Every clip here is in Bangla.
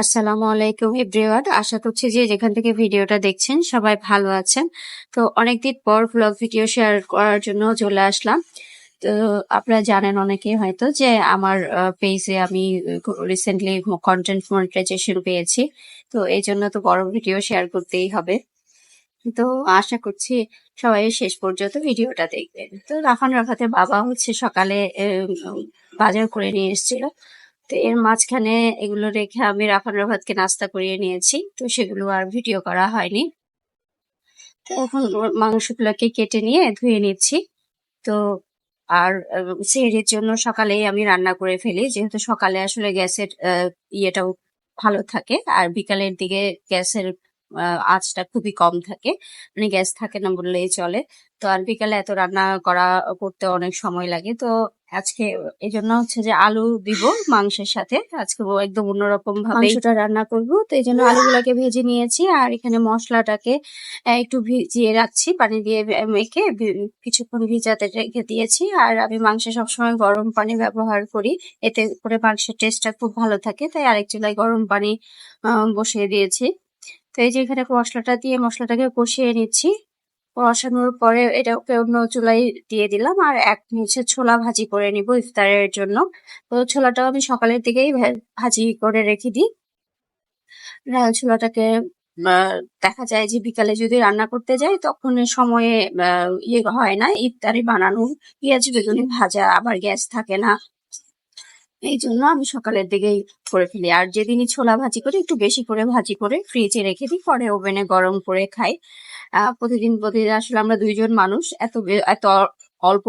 আসসালামু আলাইকুম এভরিওয়ান। আশা করছি যে যেখান থেকে ভিডিওটা দেখছেন সবাই ভালো আছেন। তো অনেকদিন পর ভ্লগ ভিডিও শেয়ার করার জন্য চলে আসলাম। তো আপনারা জানেন অনেকেই হয়তো যে আমার পেজে আমি রিসেন্টলি কন্টেন্ট মনিটাইজেশন পেয়েছি। তো এই জন্য তো বড় ভিডিও শেয়ার করতেই হবে। তো আশা করছি সবাই শেষ পর্যন্ত ভিডিওটা দেখবেন। তো রাফান রাফাতের বাবা হচ্ছে সকালে বাজার করে নিয়ে এসেছিল। তো এর মাঝখানে এগুলো রেখে আমি রাফান রাফাতকে নাস্তা করিয়ে নিয়েছি। তো সেগুলো আর ভিডিও করা হয়নি। তো এখন মাংসগুলোকে কেটে নিয়ে ধুয়ে নিচ্ছি। তো আর সেহরির জন্য সকালেই আমি রান্না করে ফেলি। যেহেতু সকালে আসলে গ্যাসের ইয়েটাও ভালো থাকে। আর বিকালের দিকে গ্যাসের আঁচটা খুবই কম থাকে। মানে গ্যাস থাকে না বললেই চলে। তো আর বিকালে এত রান্না করা, করতে অনেক সময় লাগে। তো আজকে এই জন্য হচ্ছে যে আলু দিব মাংসের সাথে। আজকে একদম অন্যরকম ভাবে মাংসটা রান্না করব, তো এই জন্য আলুগুলোকে ভেজে নিয়েছি আর এখানে মশলাটাকে একটু ভিজিয়ে রাখছি, পানি দিয়ে মেখে কিছুক্ষণ ভিজাতে রেখে দিয়েছি। আর আমি মাংস সবসময় গরম পানি ব্যবহার করি, এতে করে মাংসের টেস্টটা খুব ভালো থাকে। তাই আরেক চুলায় গরম পানি বসিয়ে দিয়েছি। তো এই যে এখানে মশলাটা দিয়ে মশলাটাকে কষিয়ে নিচ্ছি। কষানোর পরে এটাকে অন্য চুলায় দিয়ে দিলাম আর এক নিচে ছোলা ভাজি করে নিব ইফতারের জন্য। তো ছোলাটাও আমি সকালের দিকেই ভাজি করে রেখে দিই। ছোলাটাকে দেখা যায় যে বিকালে যদি রান্না করতে যাই তখন সময়ে ইয়ে হয় না, ইফতারি বানানো, পেঁয়াজ বেগুনি ভাজা, আবার গ্যাস থাকে না। এই জন্য আমি সকালের দিকেই করে ফেলি। আর যেদিনই ছোলা ভাজি করি, একটু বেশি করে ভাজি করে ফ্রিজে রেখে দিই। পরে ওভেনে গরম করে খাই। প্রতিদিন প্রতিদিন আসলে আমরা দুইজন মানুষ। এত এত অল্প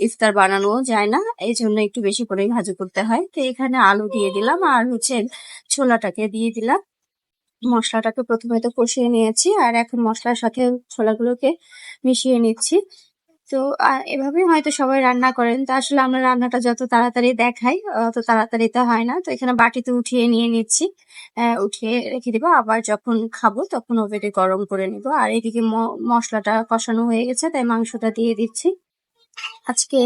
ইফতার বানানো যায় না। এই জন্য একটু বেশি করে ভাজি করতে হয়। তো এখানে আলু দিয়ে দিলাম। আর হচ্ছে ছোলাটাকে দিয়ে দিলাম। মশলাটাকে প্রথমে তো কষিয়ে নিয়েছি। আর এখন মশলার সাথে ছোলাগুলোকে মিশিয়ে নিচ্ছি। তো এভাবেই হয়তো সবাই রান্না করেন। তা আসলে আমরা রান্নাটা যত তাড়াতাড়ি দেখাই অত তাড়াতাড়ি তো হয় না। তো এখানে বাটিতে উঠিয়ে নিয়ে নিচ্ছি। উঠিয়ে রেখে দিব। আবার যখন খাব তখন ওভেনে গরম করে নিব। আর এদিকে মশলাটা কষানো হয়ে গেছে, তাই মাংসটা দিয়ে দিচ্ছি। আজকে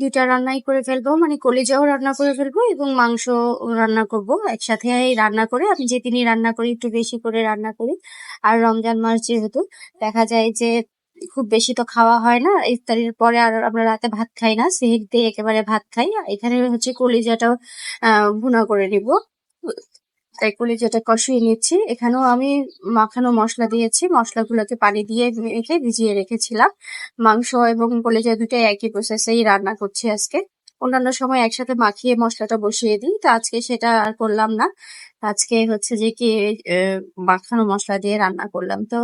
দুইটা রান্নাই করে ফেলব। মানে কলিজাও রান্না করে ফেলব এবং মাংস রান্না করব একসাথে রান্না করে। আমি যেদিনই রান্না করি, একটু বেশি করে রান্না করি। আর রমজান মাস যেহেতু, দেখা যায় যে খুব বেশি তো খাওয়া হয় না। ইফতারির পরে আর আমরা রাতে ভাত খাই না। সেহের দিয়ে একেবারে ভাত খাই। এখানে হচ্ছে কলিজাটাও ভুনা করে নিব। তাই কলিজাটা কষিয়ে নিচ্ছি। এখানেও আমি মাখানো মশলা দিয়েছি। মশলাগুলোকে পানি দিয়ে রেখে ভিজিয়ে রেখেছিলাম। মাংস এবং কলিজা দুটাই একই প্রসেসেই রান্না করছি আজকে। অন্যান্য সময় একসাথে মাখিয়ে মশলাটা বসিয়ে দিই। তো আজকে সেটা আর করলাম না। আজকে হচ্ছে যে কি মাখানো মশলা দিয়ে রান্না করলাম। তো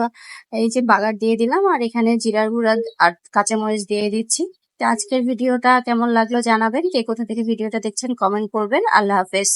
এই যে বাগার দিয়ে দিলাম আর এখানে জিরার গুঁড়া আর কাঁচামরিচ দিয়ে দিচ্ছি। তো আজকের ভিডিওটা কেমন লাগল জানাবেন? কে কোথা থেকে ভিডিওটা দেখছেন কমেন্ট করবেন। আল্লাহ হাফেজ।